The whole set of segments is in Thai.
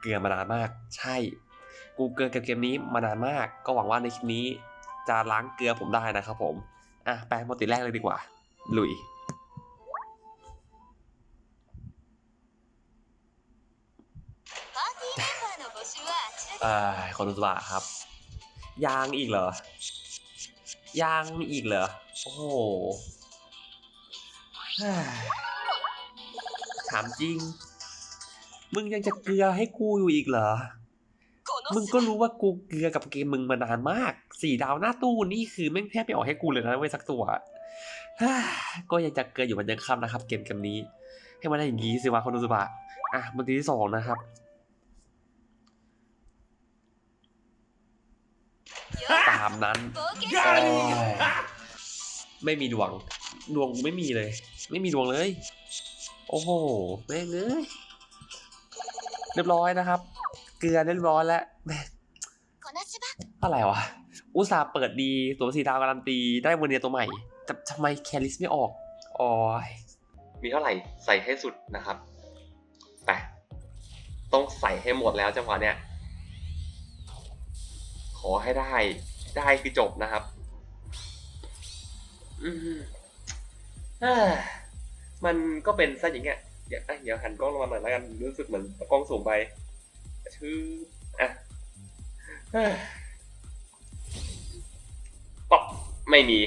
เกลือมานานมาก ใช่ กูเกลือกับเกมนี้มานานมาก ก็หวังว่าในคลิปนี้ จะล้างเกลือผมได้นะครับผม อะไปโมติแรกเลยดีกว่า ลุย อ่าขอดูสบะครับ ยางอีกเหรอ ยางอีกเหรอ โอ้โหถามจริง มึงยังจะเกลือให้กูอยู่อีกเหรอ มึงก็รู้ว่ากูเกลือกับเกมมึงมานานมาก สี่ดาวหน้าตู้นี่คือแม่งแทบไม่ออกให้กูเลยนะเว้ยสักตัว ก็ยังจะเกลืออยู่มันยังคำนะครับ เกมเกมนี้ ให้มันได้อย่างนี้สิวะคนดูสบะอะมันตีที่สองนะครับตามนั้น ไม่มีดวง ดวงไม่มีเลย ไม่มีดวงเลย โอ้โห แม่งเลย เรียบร้อยนะครับ เกลือเรียบร้อยแล้วอะไรวะ อุตส่าห์เปิดดีตัวสีดาวการันตีได้โมเนียตัวใหม่ แต่ทำไมแคลิสไม่ออกอ๋อยมีเท่าไหร่ใส่ให้สุดนะครับแต่ต้องใส่ให้หมดแล้วจังหวะเนี้ยขอให้ได้ได้คือจบนะครับอืมฮะมันก็เป็นซะอย่างเงี้ย เดี๋ยวเอ้ยเดี๋ยวหันกล้องลงมาหน่อยแล้วกันรู้สึกเหมือนกล้องสูงไปชื่ออะป๊อกไม่มี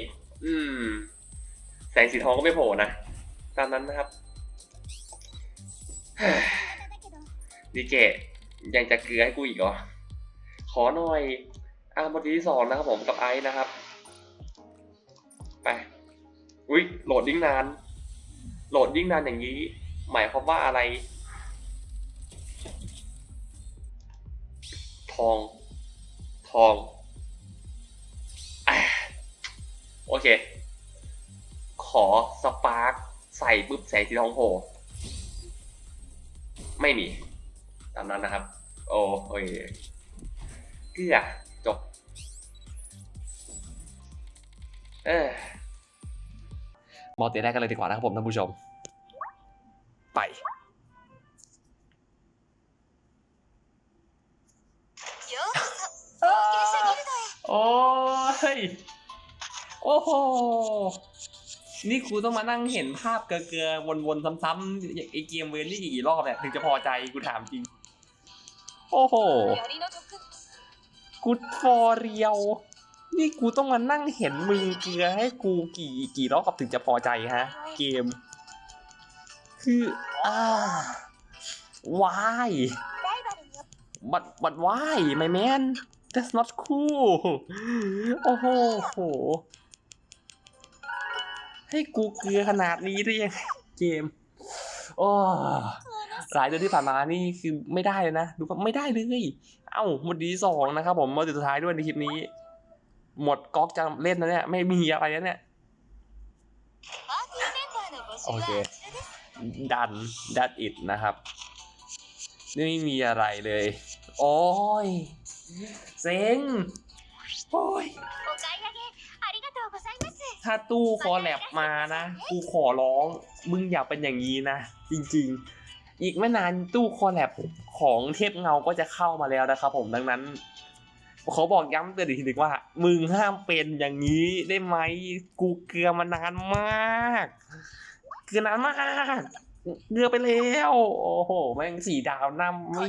อืม แสงสีทองก็ไม่โผล่นะ ตามนั้นนะครับดีเจยังจะเกลือให้กูอีกเหรอ ขอหน่อย อ่าบทที่สองนะครับผมกับไอซ์นะครับ ไป อุ้ยโหลดยิ่งนาน โหลดยิ่งนานอย่างนี้ หมายความว่าอะไร ทอง ทองอโอเค ขอสปาร์คใส่ปุ๊บแสงสีทองโผล่ไม่มี ตามนั้นนะครับ โอ้โหเกลือจบ เออมอตีแรกกันเลยดีกว่านะครับผมท่านผู้ชม ไป โอ้ย โอ้โห นี่กูต้องมานั่งเห็นภาพเกลือๆวนๆซ้ำๆไอเกมเวรนี่กี่รอบเนี่ยถึงจะพอใจกูถามจริง โอ้โห กูฟอร์เรียว นี่กูต้องมานั่งเห็นมือเกลือให้กูกี่กี่รอบถึงจะพอใจฮะ เกม คืออ่าวายบัดบัดวายไม่แมน that's not cool โอ้โหให้กูเกลือขนาดนี้ได้ยังเกมโอ้หลายเดือนที่ผ่านมานี่คือไม่ได้เลยนะ ดูไม่ได้เลย เอ้าหมดดีสองนะครับผมมาสุดท้ายด้วยในคลิปนี้ หมดก๊อกจะเล่นนะเนี่ย ไม่มีอะไรแล้วเนี่ย โอเค ดันดัดอิดนะครับไม่มีอะไรเลย โอ้ยเซ็งโอ้ยถ้าตู้คอแลบมานะ กูขอร้อง มึงอย่าเป็นอย่างนี้นะ จริงๆ อีกไม่นานตู้คอแลบของเทพเงาก็จะเข้ามาแล้วนะครับผมดังนั้นเขาบอกย้ำเตือนอีกทีนึงว่า มึงห้ามเป็นอย่างนี้ได้ไหม กูเกลือมานานมาก เกลือนานมากเกลือไปแล้ว โอ้โห แม่งสี่ดาวน้ำไม่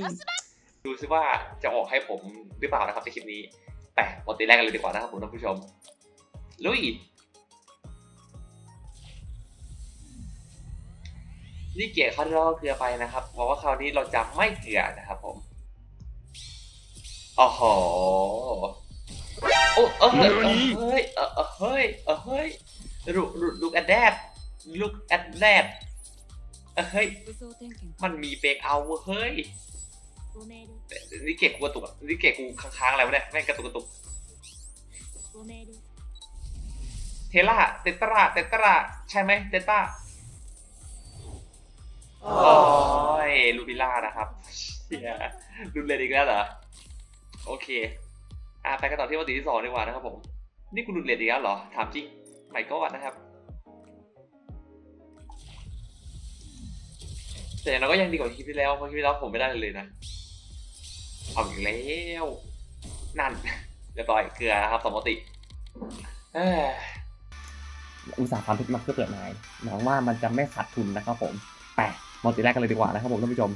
ดูซิว่าจะออกให้ผมหรือเปล่านะครับในคลิปนี้ แต่ปกติแรกกันเลยดีกว่านะครับผมท่านผู้ชม ลุย นี่เกียร์เขาที่เราเกลือไปนะครับ เพราะว่าคราวนี้เราจะไม่เกลือนะครับผมโอ้โหโอ้เออเฮ้ยเฮ้ยเฮ้ยลูกลูกแอดแดด ลูกแอดแรกเฮ้ย มันมีเบรกเอาเฮ้ย นี่เกะกูกระตุกนี่เกะกูค้างๆอะไรวะเนี่ย แม่งกระตุกกระตุก เทล่า เตตราเตตราใช่ไหมเตต้าโอ้ยลูบิล่านะครับรุนเลนอีกแล้วเหรอ โอเค อ่าไปกันต่อที่วันที่สองดีกว่านะครับผม นี่คุณดูนเลนอีกแล้วเหรอ ถามจริงไม่ก็นะครับ แต่อย่างน้อยก็ยังดีกว่าคลิปที่แล้วเพราะคลิปที่แล้วผมไม่ได้เลยนะเอาอีกแล้วนั่นเรียบร้อยเกลือครับสมมติเอ้ยอุตสาห์ฟันเพชรมาเพื่อเปิดไม้หวังว่ามันจะไม่ขาดทุนนะครับผมไปมัลติแรกกันเลยดีกว่านะครับผมท่านผู้ชม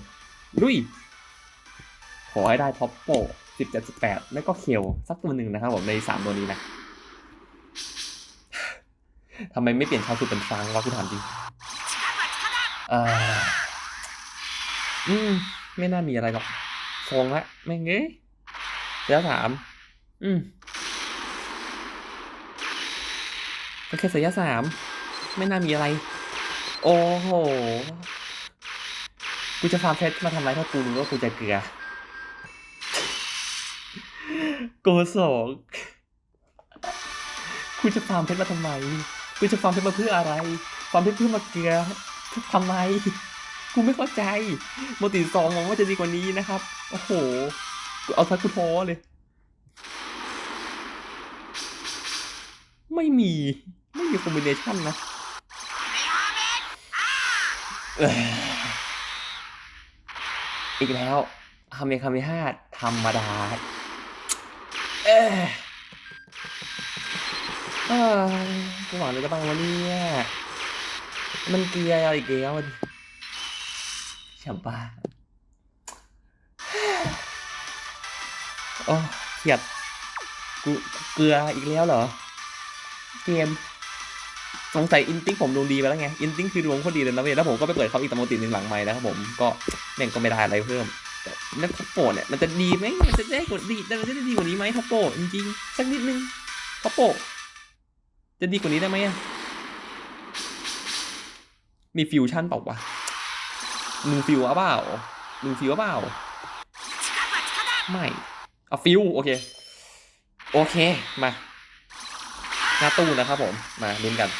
ลุยขอให้ได้ท็อปโปสิบเจ็ดสิบแปดไม่ก็เคลสักตัวหนึ่งนะครับผมในสามตัวนี้นะทำไมไม่เปลี่ยนชาวสุดเป็นฟางวะกูถามจริงเอ่อ อืม ไม่น่ามีอะไรหรอกฟงละไม่เงี้ยแล้วถาม อืมก็แค่สยะสามไม่น่ามีอะไร โอ้โห กูจะฟาร์มเพชรมาทำไรถ้ากูรู้ว่ากูจะเกลือโกสองกูจะฟาร์มเพชรมาทำไม กูจะฟาร์มเพชรมาเพื่ออะไร ฟาร์มเพชรเพื่อมาเกลือทำไม กูไม่เข้าใจโมติสองมองว่าจะดีกว่านี้นะครับ โอ้โห กูเอาทักกูท้อเลย ไม่มี ไม่มีคอมบิเนชันนะอีกแล้วคาเมคามห้าธรรมดาเอ้ยเอ้ยกูหวังเลยก็บ้างวะเนี่ยมันเกียร์อะไรอีกแล้ว ดิฉ่ำบ้าโอ้เครียดกูเกลืออีกแล้วเหรอ เกม สงสัยอินติ้งผมดวงดีไปแล้วไง อินติ้งคือดวงคตรดีเลยนะเว้ยแล้วผมก็ไปเปิดเขาอีกตะโมติหนึ่งหลังไม้นะครับผม ก็แม่งก็ไม่ได้อะไรเพิ่มแต่นั่นท็อปโปเนี่ยมันจะดีไหมมันจะได้กว่าดีมันจะได้ดีกว่านี้ไหมท็อปโปรจริงๆสักนิดนึงท็อปโปจะดีกว่านี้ได้ไหมอะมีฟิวชั่นเปล่าวะ มึงฟิวอะเปล่ามึงฟิวอะเปล่าไม่เอาฟิวโอเค โอเค มาหน้าตู้นะครับผม มาลุ้นกัน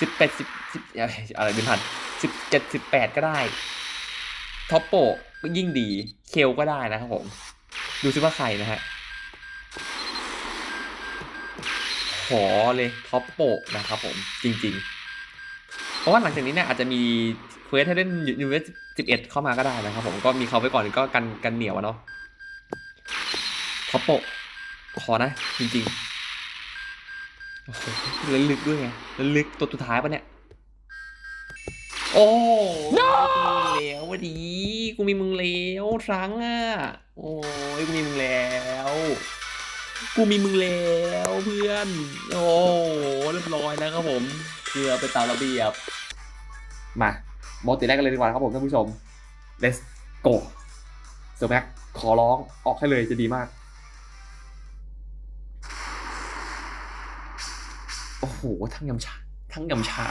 สิบแปดสิบสิบอะไรดินพันสิบเจ็ดสิบแปดก็ได้ท็อปโปก็ยิ่งดี เคลก็ได้นะครับผม ดูซิว่าใครนะฮะขอเลยท็อปโปนะครับผมจริง ๆ เพราะว่าหลังจากนี้เนี่ยอาจจะมีเควสให้เล่นยูเวส สิบเอ็ดเข้ามาก็ได้นะครับผมก็มีเขาไว้ก่อนก็กันกันเหนียวอะเนาะท็อปโปะขอนะ จริงๆโอ้โหแล้วลึกด้วยไงแล้วลึกตัวสุดท้ายปะเนี่ย โอ้กูมีมึงแล้ววะดี กูมีมึงแล้วครั้งอะ โอ้ยกูมีมึงแล้ว กูมีมึงแล้วเพื่อน โอ้เรียบร้อยแล้วครับผมเกือไปตามระเบียบ มา โมติแรกกันเลยดีกว่าครับผมท่านผู้ชม let's go เซอร์แม็กขอร้องออกให้เลยจะดีมาก โอ้โห ทั้งยำชา ทั้งยำชา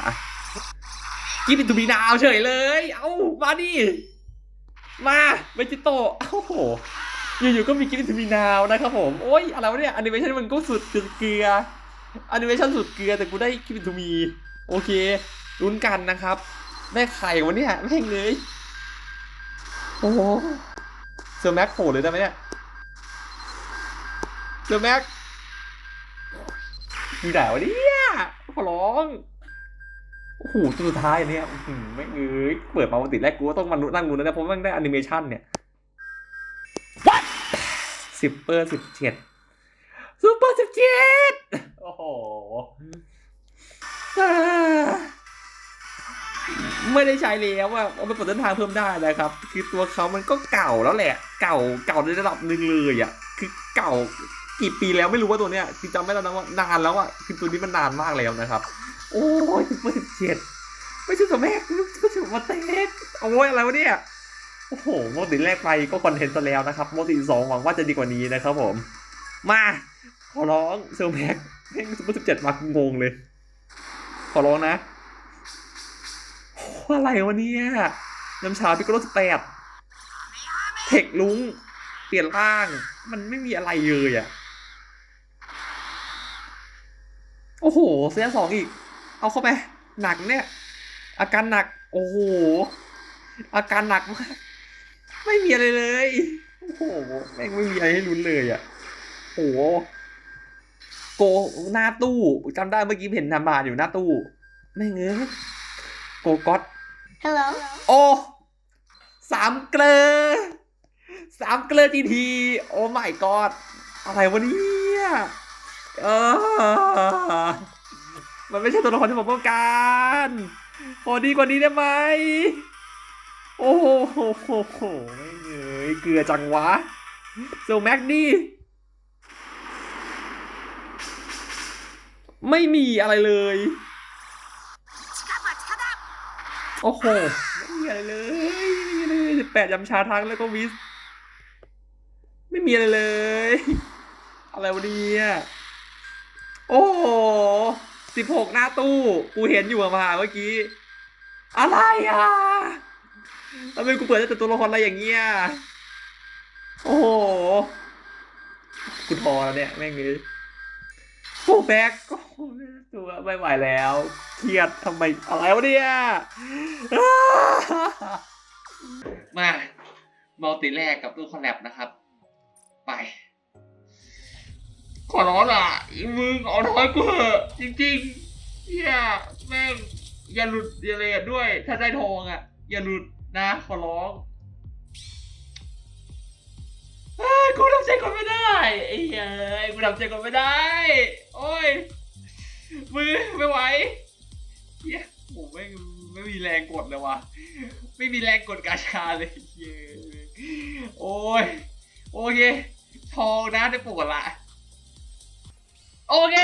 กินเป็นตูบีดาวเฉยเลย เอ้า มาดิ มาเวจิโตเอ้าโห อยู่ๆก็มีกินเป็นตูบีดาวนะครับผม โอ้ย อะไรวะเนี่ยแอนิเมชันมันก็สุดเกลือแอนิเมชันสุดเกลือแต่กูได้กินเป็นตูมี โอเคลุ้นกันนะครับ ได้ไข่วันนี้แม่งเลยโอ้โหเซอร์แม็กโผล่เลยได้ไหมเนี่ยเซอร์แม็กอยู่ไหนวะเนี่ยขอร้องโอ้โหตัวสุดท้ายเนี่ยอื้อหือไม่งเอ้ยเปิดมาปกติแรกกูก็ต้องมานั่งดูนะเพราะมันได้แอนิเมชันเนี่ยสิบเปอร์สิบเจ็ดซูเปอร์สิบเจ็ดโอ้โหอ่า ไม่ได้ใช้แล้วอะเอาไปเปิดต้นทางเพิ่มได้นะครับ คือตัวเขามันก็เก่าแล้วแหละ เก่าเก่าในระดับหนึ่งเลยอะคือเก่ากี่ปีแล้วไม่รู้ว่าตัวเนี้ยคือจำไม่ได้แล้วนะว่านานแล้วอะคือตัวนี้มันนานมากแล้วนะครับ โอ้ยสิบเปอร์สิบเจ็ดไม่ใช่สมัยไม่ใช่มาเต้นโอ้ยอะไรวะเนี่ยโอ้โหโมติแรกไปก็คอนเทนต์ซะแล้วนะครับโมติสองหวังว่าจะดีกว่านี้นะครับผม มาขอร้องเซลแม็กแม่งเปอร์สิบเจ็ดมางงเลย ขอร้องนะ โอ้อะไรวะเนี่ยน้ำชาพิกโกโลสแปดเทคลุง เปลี่ยนร่าง มันไม่มีอะไรเลยอะโอ้โหเสียสองอีก เอาเข้าไป หนักเนี่ย อาการหนัก โอ้โห อาการหนักมาก ไม่มีอะไรเลย โอ้โห แม่งไม่มีอะไรให้ลุ้นเลยอะ่ะโอ้โห โกหน้าตู้จำได้เมื่อกี้เห็นนามบาอยู่หน้าตู้ แม่งเอ้ยโกก๊อต Hello โอ้สามเกลอสามเกลอทีทีโอ้ my god อะไรวะเนี่ยเออมันไม่ใช่ตัวละครที่ผมต้องการขอดีกว่านี้ได้ไหม โอ้โหโหโหโหไม่เงยเกลือจังวะโซแม็กดีไม่มีอะไรเลย โอ้โหไม่มีอะไรเลยไม่มีอะไรเลยสิบแปดยำชาทั้งแล้วก็วิส ไม่มีอะไรเลย อะไรวะเนี่ยโอ้โหสิบหกหน้าตู้ กูเห็นอยู่อะมาเมื่อกี้ อะไรอะทำไมกูเปิดแต่ตัวละครอะไรอย่างเงี้ย โอ้โห กูทอแล้วเนี่ย แม่งเลย โอ้แบ็กก็ตัวไม่ไหวแล้ว เครียดทำไมอะไรวะเนี่ยมามัลติแรกกับตู้คอนแลบนะครับ ไป ขอร้องล่ะมึงเอาน้อยกูเหอะจริงๆเฮียแม่งอย่าหลุดอย่าเลยด้วย ถ้าได้ทองอะ อย่าหลุดนะ ขอร้อง กูทำใจก่อนไม่ได้ไอ้เหี้ยกูทำใจก่อนไม่ได้ โอ้ย มือไม่ไหวเฮียโอ้ไม่ไม่มีแรงกดเลยว่ะ ไม่มีแรงกดกาชาเลยเโอ้ย โอเค ทองนะได้ปวดละ โอเค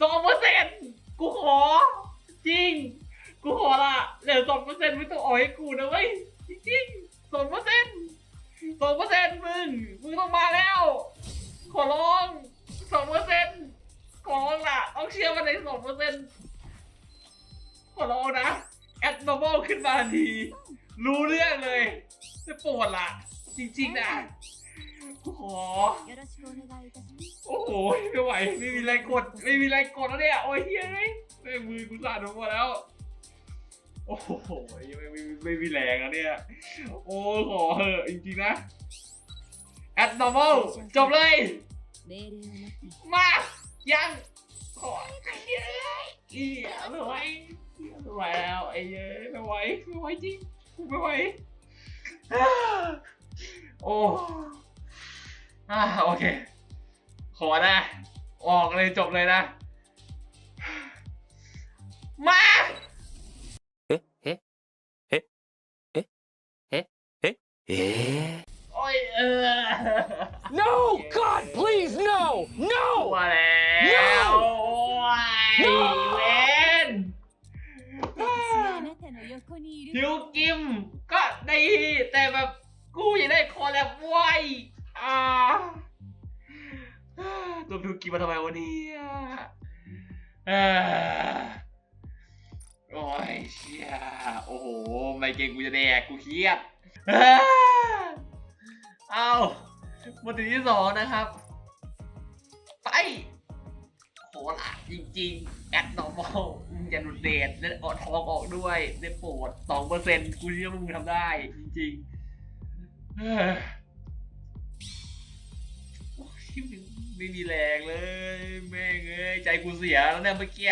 สองเปอร์เซ็นต์กูขอ จริง กูขอละเหลือสองเปอร์เซ็นต์ไม่ต้องอ่อยให้กูนะเว้ย สองเปอร์เซ็นต์มึง มึงต้องมาแล้ว ขอร้องสองเปอร์เซ็นต์ขอร้องล่ะต้องเชียร์มาในสองเปอร์เซ็นต์ขอร้องนะแอดนอร์มอลขึ้นมาที รู้เรื่องเลย จะปวดล่ะ จริงๆนะขอโอ้โหไม่ไหว ไม่มีแรงกด ไม่มีแรงกดแล้วเนี่ย โอ้ยเฮ้ยมือกูสั่นอมดแล้ว โอ้โหไม่ไม่ไม่มีแรงอะเนี่ย โอ้ขอเหอะจริงๆนะแ abnormal จบเลย มา ยัง ขอเยอะเอียไม่ไหวยรไวแล้วไอ้เยอะไม่ไวยจริงรวยโอ้อ่โอเค ขอนะ ออกเลยจบเลยนะ มา เอ๊โอ้ยเออ no God please no no no นี่เวนดิวกิมก็ดีแต่แบบกูอยากได้คอแลบไว้ยอ่าตัวทิวกิมมาทำไมวันนี้โอ้ยเชี่ยโอ้โห ไม่เก่งกูจะแดกกูเครียด เอามาถึงที่สองนะครับ ไปโหละจริงๆ แอดนอร์มอลอย่าหลุดเดทและออทองออกด้วยได้โปรดสองเปอร์เซ็นต์กูเชื่อมึงทำได้ จริงๆเฮ้อไม่มีแรงเลย แม่งเอ้ย ใจกูเสียแล้วเนี่ยเมื่อกี้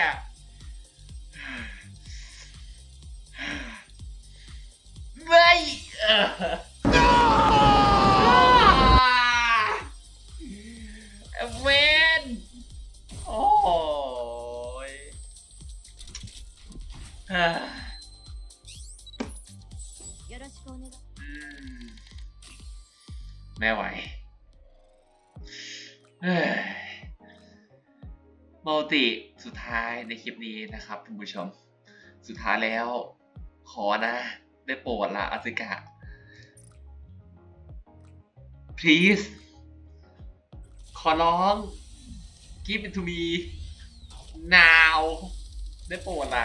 ไม่เออเวนโอ้ยฮ่าไม่ไหวมัมติสุดท้ายในคลิปนี้นะครับคุณผู้ชม สุดท้ายแล้วขอนะ ได้โปรดละอาซิกะ please ขอร้อง give it to me now ได้โปรดละ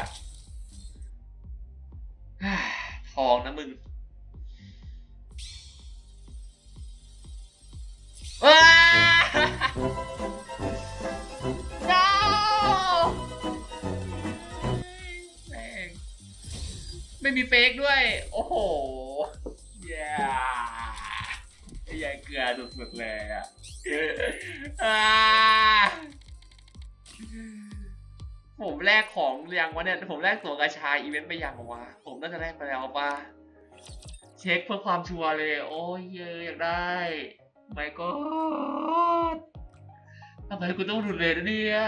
ทองนะมึงว้า ไม่มีเฟกด้วย โอ้โหอย่าไอ้ยายเกลือสุดๆเลยอะผมแลกของหรือยังวะเนี่ยผมแลกตัวกระชายอีเวนต์ไปยังวะผมน่าจะได้ไปแล้วป่ะเช็คเพื่อความชัวร์เลย โอ้ยเยอะอยากได้ไม่ก็ทำไมกูต้องรุนเลยนะเนี่ย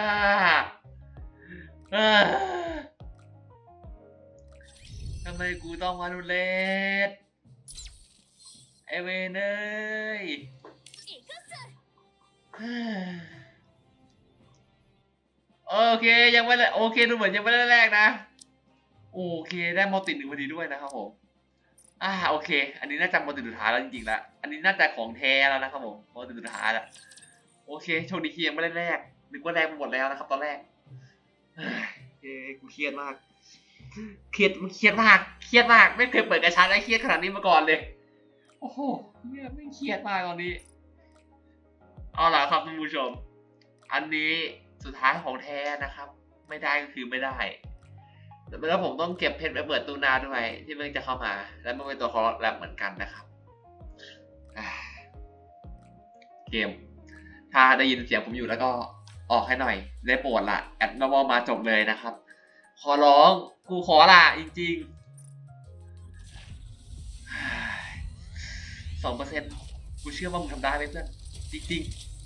ทำไมกูต้องมารุเลดไอเวนเอ้ยโอเคยังไม่ได้โอเคดูเหมือนยังไม่ได้แรกนะ โอเคได้มอติหนึ่งพอดีด้วยนะครับผมอ่าโอเค อันนี้น่าจะมอติสุดท้ายแล้วจริงๆแล้วอันนี้น่าจะของแท้แล้วนะครับผมมอติสุดท้ายแล้วโอเคโชคดีที่ยังไม่ได้แรกนึกว่าแรกหมดแล้วนะครับ ตอนแรกเฮ้ยกูเครียดมาก เครียดเครียดมากเครียดมาก ไม่เคยเปิดกระชาได้เครียดขนาดนี้มาก่อนเลย โอ้โหเนี่ยไม่เครียดมากตอนนี้ เอาล่ะครับท่านผู้ชม อันนี้สุดท้ายของแท้นะครับ ไม่ได้ก็คือไม่ได้แล้วผมต้องเก็บเพชรไปเปิดตู้นาด้วยที่มันจะเข้ามา และมันเป็นตัวคอร์แลบเหมือนกันนะครับเกม ถ้าได้ยินเสียงผมอยู่แล้วก็ออกให้หน่อย ได้โปรดละแอดนอมมาจบเลยนะครับ ขอร้อง กูขอละจริงๆสองเปอร์เซ็นต์กูเชื่อว่ามึงทำได้ไหมเพื่อน จริงๆ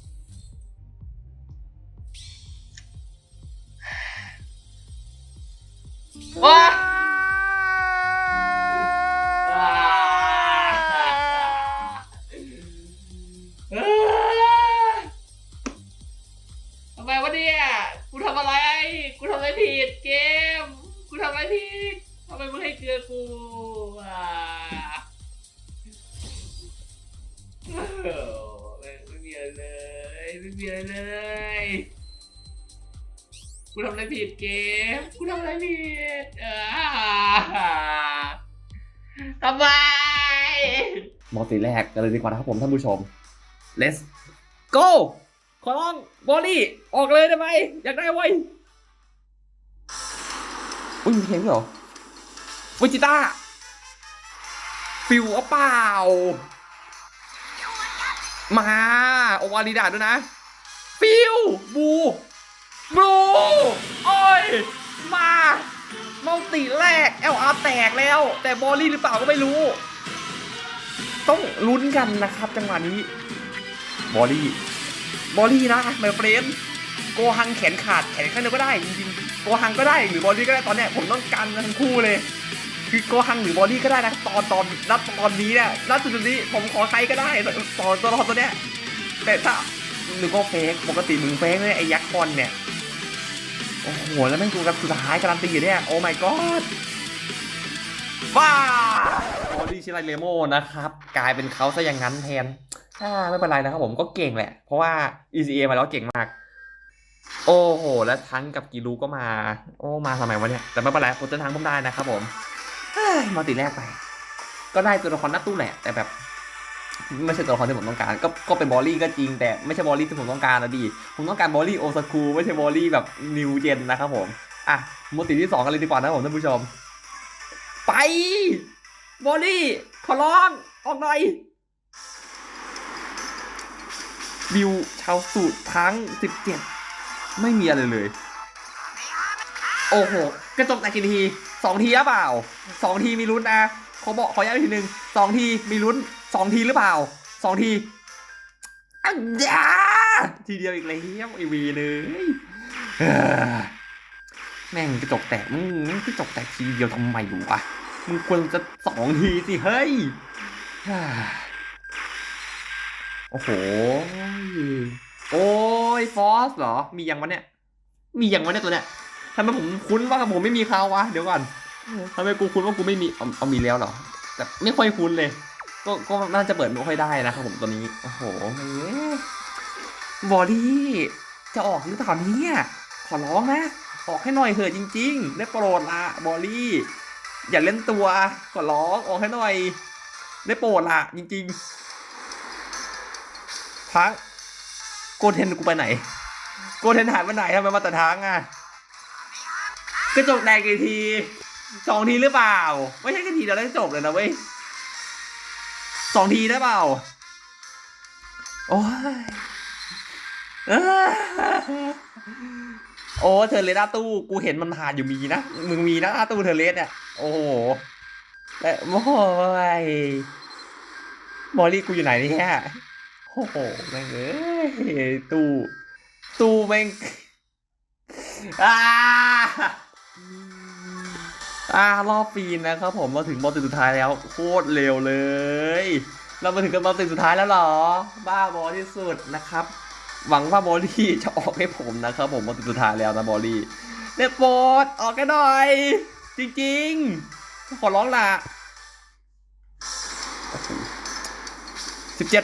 กันเลยดีกว่านะครับผมท่านผู้ชม let's go ขอร้องบอลลี่ออกเลยได้ไหมอยากได้ไว้ยอุ้ยมีเพลงเหรอวิจิต้าฟิวเอาเปล่า มาโอวาลีดาด้วยนะ ฟิวบูบลูโอ้ย มามัลติแรก LR แตกแล้ว แต่บอลลี่หรือเปล่าก็ไม่รู้ ต้องลุ้นกันนะครับ จังหวะนี้ บอลลี่ บอลลี่นะเมลเฟรนโกหังแขนขาดแขนข้างเดียวก็ได้จริงๆโกหังก็ได้หรือบอลลี่ก็ได้ตอนเนี้ยผมต้องการทั้งคู่เลย คือโกหังหรือบอลลี่ก็ได้นะตอนตอนนัดตอนนี้เนี่ยนัดจุดนี้ผมขอใครก็ได้ตอนตัวละครตัวเนี้ยแต่ถ้าหรือก็เฟกปกติมึงเฟกเลยไอ้ยักษ์คอนเนี่ยโอ้โหแล้วแม่งกูกับสุดท้ายการันตีอยู่เนี่ยโอ้ my god ว้าบอดี้ชิไรเลโมนะครับ กลายเป็นเขาซะอย่างนั้นแทนอ่าไม่เป็นไรนะครับผมก็เก่งแหละ เพราะว่า ECA มาแล้วเก่งมาก โอ้โห แล้วทั้งกับกีรูก็มา โอ้มาทำไมวะเนี่ย แต่ไม่เป็นไรผมจะทั้งผมได้นะครับผมมาติแรกไป ก็ได้ตัวละครน้าตู้แหละ แต่แบบไม่ใช่ตัวละครที่ผมต้องการ ก็ก็เป็นบอลลี่ก็จริง แต่ไม่ใช่บอลลี่ที่ผมต้องการนะดีผมต้องการบอลลี่โอซากุไม่ใช่บอลลี่แบบนิวเจนนะครับผม อะมติที่สองกันเลยดีกว่านะครับผมท่านผู้ชม ไปบอลลี่ขอร้อง ออกหน่อย บิวชาวสูตรทั้ง 17 ไม่มีอะไรเลย โอ้โห กระจกแตกกี่ทีสองทีหรือเปล่าสองทีมีลุ้นนะขอบอกขอย้ำอีกทีหนึ่งสองทีมีลุ้นสองทีหรือเปล่าสองทีอันยาทีเดียวอีกแล้วไอวีเลย แม่งกระจกแตกมึงมึงกระจกแตกทีเดียวทำไมอยู่วะมึงควรจะสองทีสิเฮ้ยโอ้โห โอ้ยฟอสเหรอ มียังวะเนี่ย มียังวะเนี่ยตัวเนี้ยทำไมผมคุ้นว่าผมไม่มีเขาวะ เดี๋ยวก่อนทำไมกูคุ้นว่ากูไม่มีเอาเอามีแล้วเหรอ แต่ไม่ค่อยคุ้นเลย ก็ก็น่าจะเปิดไม่ค่อยได้นะครับผมตัวนี้ โอ้โหยบอดี้จะออกหรือเปล่าเนี่ย ขอร้องนะ ออกให้หน่อยเถอะจริงๆได้โปรดละบอดี้อย่าเล่นตัวขอร้องออกให้หน่อยได้โปรดละจริงๆพักโกเทนกูไปไหน โกเทนหายไปไหนทำไมมาแต่ทางอะกระจกแดงกี่ทีสองทีหรือเปล่า ไม่ใช่แค่ทีเดียวแล้วจบเลยนะเว้ยสองทีได้เปล่า โอ้ยเอ้ย โอ้เธอเลสหน้าตู้กูเห็นมันผ่านอยู่มีนะมึงมีนะหน้าตู้เธอเลสเนี่ยโอ้โหแต่โอ้ยบอลลี่กูอยู่ไหนเนี่ยโอ้โหแม่งเอ้ยตู้ตู้แม่งอ่าอ่ารอบปีนนะครับผมมาถึงบอลติดสุดท้ายแล้วโคตรเร็วเลย เรามาถึงกันบอลติดสุดท้ายแล้วหรอ บ้าบอที่สุดนะครับ หวังว่าบอลลี่จะออกให้ผมนะครับผมบอลติดสุดท้ายแล้วนะบอลลี่เนยโปรดออกกันหน่อย จริงๆ ขอร้องล่ะสิบเจ็ด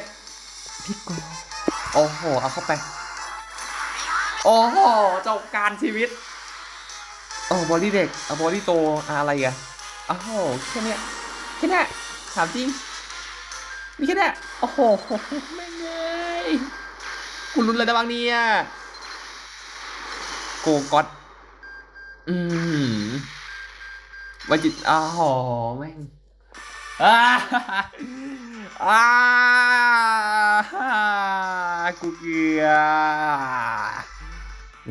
พี่กโอ้โห เอาเข้าไป โอ้โหจบการชีวิตโอ้บอดี้เด็กเอาบอดี้โตอะไรอะโอ้โหแค่เนี้ยแค่เนี้ยถามจริงมีแค่เนี้ยโอ้โหแม่งเลย คุณรุนเลยนะบางเนี่ยโกก็อตอืมวาจิตอ้าวแม่งอ้าอ้ากูเกลือ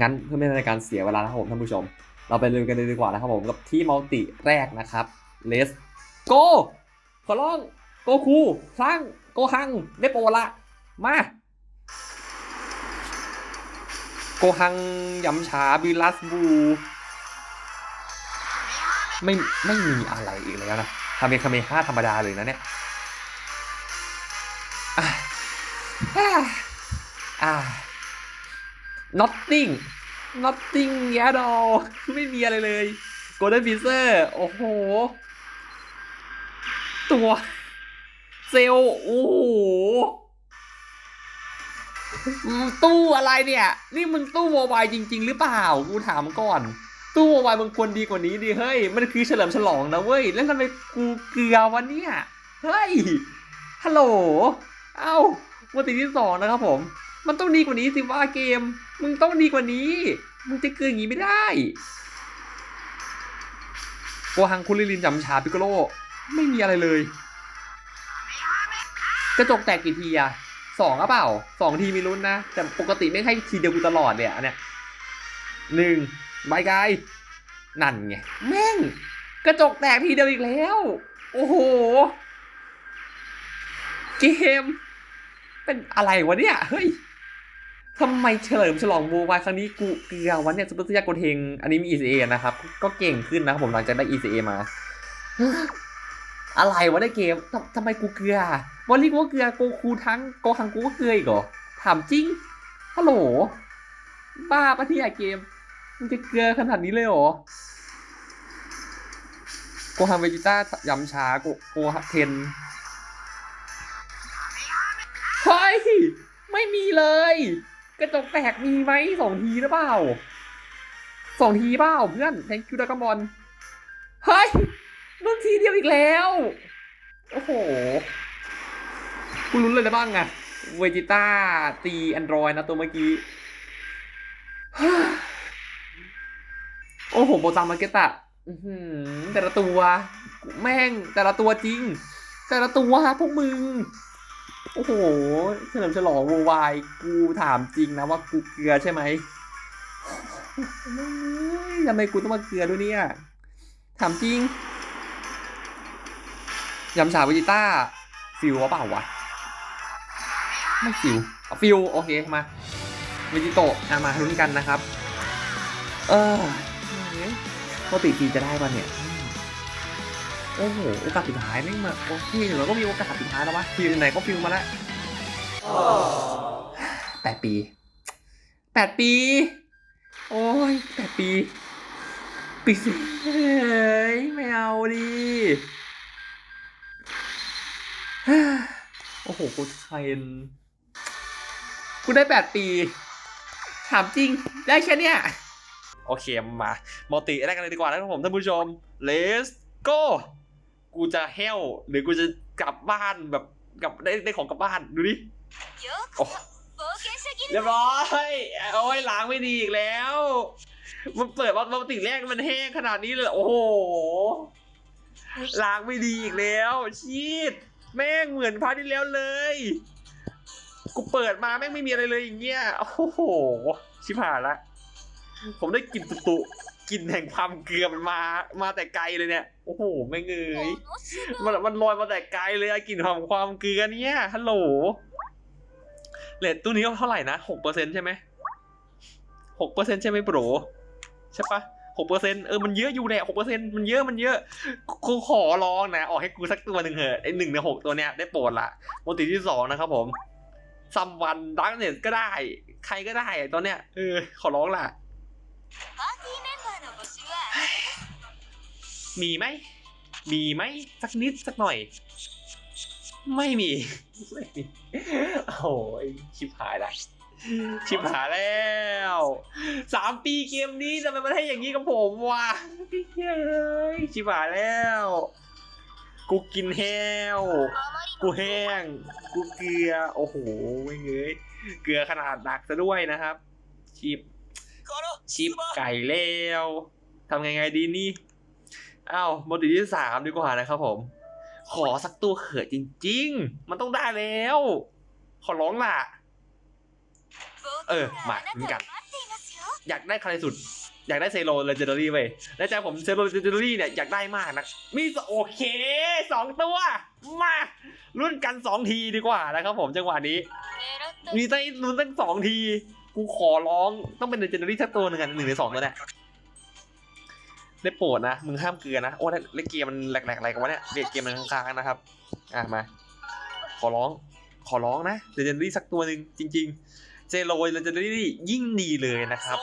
งั้นเพื่อไม่ให้ในการเสียเวลานะครับผมท่านผู้ชม เราไปเริ่มกันเลยดีกว่านะครับผมกับที่มัลติแรกนะครับ Let's go ขอร้องโกคูพลังโกฮังได้โปรละ มา โกฮังยำฉาบิลัสบู ไม่ไม่มีอะไรอีกแล้วนะทำเป็นคาเมห้าธรรมดาเลยนะเนี่ยอะอะอะ nothing nothing แย่ดอไม่มีอะไรเลย golden freezer โอ้โห ตัว เซลโอ้โห ตู้อะไรเนี่ย นี่มึงตู้วอลไวจริง ๆ หรือเปล่ากูถามก่อน ตู้วอลไวมึงควรดีกว่านี้ดิเฮ้ยมันคือเฉลิมฉลองนะเว้ยแล้วทำไมกูเกลือวะเนี่ยเฮ้ยฮัลโหลเอ้าวันตีที่สองนะครับผม มันต้องดีกว่านี้สิว่าเกม มึงต้องดีกว่านี้ มึงจะเกลืออย่างนี้ไม่ได้โกฮังคุริลินจำชาปิโกโลไม่มีอะไรเลย กระจกแตกกี่ทีอะ สองอะเปล่าสองทีมีลุ้นนะ แต่ปกติไม่ให้ทีเดียวกูตลอดเลยอะอันเนี้ยหนึ่งใบกายนั่นไงแม่ง กระจกแตกทีเดียวอีกแล้ว โอ้โห เกม เป็นอะไรวะเนี่ย เฮ้ยทำไมเฉลิมฉลองโววายครั้งนี้กูเกลือวันเนี่ยซุปเปอร์ซียโกเทงอันนี้มี ECA นะครับ ก็เก่งขึ้นนะครับผมหลังจากได้ ECA มา อะไรวะในเกมทำไมกูเกลือบอลลี่กูก็เกลือโกคูทั้งโกฮังกูก็เกลืออีกเหรอถามจริงฮัลโหลบ้าปะเนี่ยเกมมึงจะเกลือขนาดนี้เลยเหรอโกฮังเวจิต้ายำช้าโกโกฮังเทนเฮ้ยไม่มีเลย กระจกแตกมีไหมสองทีหรือเปล่าสองทีเปล่าเพื่อน thank you ดากามอนเฮ้ย นุ่นทีเดียวอีกแล้ว โอ้โห กูลุ้นเลยนะบ้างอะเวจิต้าตีแอนดรอยนะตัวเมื่อกี้ โอ้โห โบตังมาเกตะแต่ละตัว แม่งแต่ละตัวจริง แต่ละตัวพวกมึง โอ้โห เฉลิมฉลองววาย กูถามจริงนะว่ากูเกลือใช่ไหมทำไมกูต้องมาเกลือด้วยเนี่ย ถามจริง ยำฉาวิจิต้า ฟิววะเปล่าวะ ไม่ฟิวฟิวโอเคมาวิจิโตะอะมาลุ้นกันนะครับ เออปกติทีจะได้ปะเนี่ย โอ้โห โอกาสสุดท้ายไม่มาโอเคเดี๋ยวเราก็มีโอกาสสุดท้ายแล้ววะฟิวไหนก็ฟิวมาแล้วแปดปีแปดปี โอ้ยแปดปี ปีสิเฮ้ยไม่เอาดิ โอ้โหกูเชนคุณได้แปดปี ถามจริง ได้แค่เนี้ย โอเคมา มอติได้กันเลยดีกว่านะครับผมท่านผู้ชม let's go กูจะเฮลหรือกูจะกลับบ้านแบบกลับได้ได้ของกลับบ้าน ดูดิโเรียบร้อยโอ้ยล้างไม่ดีอีกแล้ว มันเปิดวัดติแรกมันแห้งขนาดนี้เลย โอ้โหล้างไม่ดีอีกแล้วชีด แม่งเหมือนพาร์ที่แล้วเลย กูเปิดมาแม่งไม่มีอะไรเลยอย่างเงี้ย โอ้โห ชิบหายละ ผมได้กลิ่นตุตุกลิ่นแห่งความเกลือมันมา มาแต่ไกลเลยเนี่ย โอ้โห ไม่เงยมันมันลอยมาแต่ไกลเลยอะกลิ่นของความเกลือเนี่ย ฮัลโหล เลทตู้นี้เท่าไหร่นะหกเปอร์เซ็นต์ใช่ไหมหกเปอร์เซ็นต์ใช่ไหมโปรใช่ปะ หกเปอร์เซ็นต์เออมันเยอะอยู่แหละหกเปอร์เซ็นต์มันเยอะมันเยอะกูขอร้องนะ ออกให้กูสักตัวหนึ่งเหอะไอหนึ่งในหกตัวเนี้ยได้โปรดละโมติที่สองนะครับผมซัมวันดักเน็ตก็ได้ ใครก็ได้ตอนเนี้ยเออขอร้องละมีไหม มีไหมสักนิดสักหน่อย ไม่มี ไม่มีโอ้ยชิบหายละ ชิบหายแล้วสามปีเกมนี้ทำไมมันให้อย่างนี้กับผมวะไม่เฮ้ยชิบหายแล้ว กูกินแห้ว กูแห้ง กูเกลือ โอ้โหไม่เงยเกลือขนาดหนักซะด้วยนะครับ ชิบ ชิบไก่แล้วทำไงไงดีนี่อ้าวโมดิที่สามดีกว่านะครับผม ขอสักตัวเขิดจริง ๆ มันต้องได้แล้ว ขอร้องล่ะ เออมาเหมือนกัน อยากได้ใครสุด อยากได้เซโรเลเจนดารี่ไปในใจผมเซโรเลเจนดารี่เนี่ยอยากได้มากนะมีโอเคสองตัวมารุ่นกันสองทีดีกว่านะครับผมจังหวะนี้มีใจรุ่นตั้งสองทีกูขอร้องต้องเป็นเลจนดารี่สักตัวหนึ่งกันหนึ่งในสองก็ได้ได้โปรดนะ มึงห้ามเกลือนะ โอ้เล่นเกมมันแหลกๆอะไรกันวะเนี่ยเล่นเกมมันค้างๆนะครับ อะมา ขอร้อง ขอร้องนะเดนเจนรี่สักตัวหนึ่งจริง ๆ เซโลเลเจนดารี่ยิ่งดีเลยนะครับ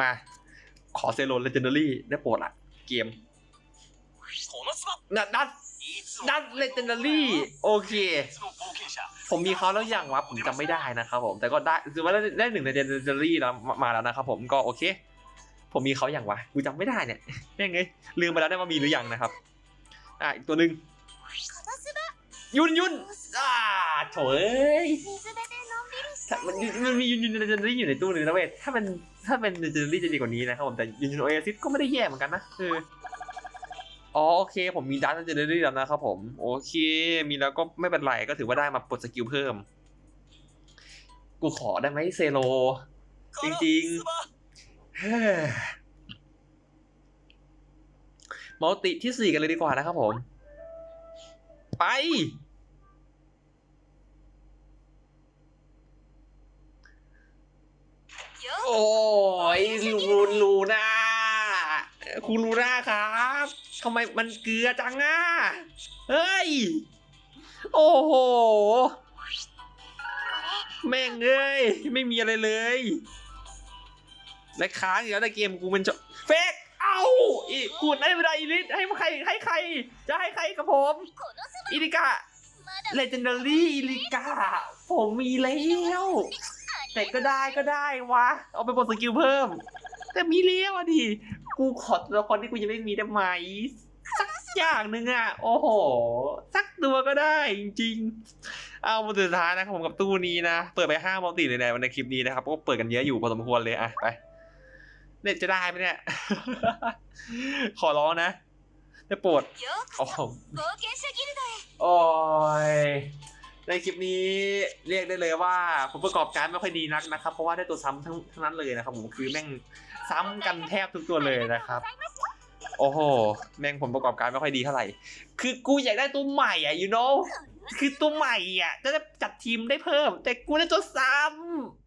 มาขอเซโลเลเจนดารี่ได้โปรดอะเกมนัดนัดดัตเลเจนดารี่โอเค ผมมีเขาแล้วอย่างวะผมจำไม่ได้นะครับผม แต่ก็ได้ถือว่าได้หนึ่งเลเจนดารี่แล้วมาแล้วนะครับผมก็โอเค ผมมีเขาอย่างวะกูจำไม่ได้เนี่ยแม่งไงลืมไปแล้วได้ว่ามีหรือยังนะครับ อะอีกตัวหนึ่งยุนยุนอ่าโถย ถ้ามันมันมียุนยุนเจนเจอรี่อยู่ในตู้นึงนะเว้ยถ้าเป็นถ้าเป็นเจนเจอรี่จะดีกว่านี้นะครับผมแต่ยุนยุนโอเอซิสก็ไม่ได้แย่เหมือนกันนะเอออ๋อโอเค ผมมีดัตเจนเจอรี่แล้วนะครับผม โอเค มีแล้วก็ไม่เป็นไรก็ถือว่าได้มาปลดสกิลเพิ่ม กูขอได้ไหมเซโล จริงๆเฮ้ยมัลติที่สี่กันเลยดีกว่านะครับผม ไป โอ้ยลูลูน่าคุณลูน่าครับทำไมมันเกลือจังอะเฮ้ย โอ้โห แม่งเอ้ย ไม่มีอะไรเลย และค้างอยู่แล้วในเกมกูเป็นเฟกเอาอีกูได้ไม่ได้อีลิทให้ใครให้ใคร จะให้ใครกับผมอีลิกาเลเจนดารี่อีลิกาผมมีแล้ว แต่ก็ได้ก็ได้วะ เอาไปบนสกิลเพิ่ม แต่มีเลี้ยวอะดิ กูขอตัวละครที่กูยังไม่มีได้ไหม สักอย่างหนึ่งอะโอ้โห สักตัวก็ได้จริงๆ เอาบนสุดท้ายนะครับผมกับตู้นี้นะ เปิดไปห้ามัลติเลยนะในคลิปนี้นะครับ ก็เปิดกันเยอะอยู่พอสมควรเลยอะไปเน็ตจะได้ไหมเนี่ย ขอร้องนะจะปวดโอ้ย ในคลิปนี้เรียกได้เลยว่าผมประกอบการไม่ค่อยดีนักนะครับ เพราะว่าได้ตัวซ้ำทั้งทั้งนั้นเลยนะครับผมคือแม่งซ้ำกันแทบทุกตัวเลยนะครับ โอ้โหแม่งผมประกอบการไม่ค่อยดีเท่าไหร่ คือกูอยากได้ตัวใหม่อะ you know คือตัวใหม่อะจะได้จัดทีมได้เพิ่ม แต่กูได้ตัวซ้ำ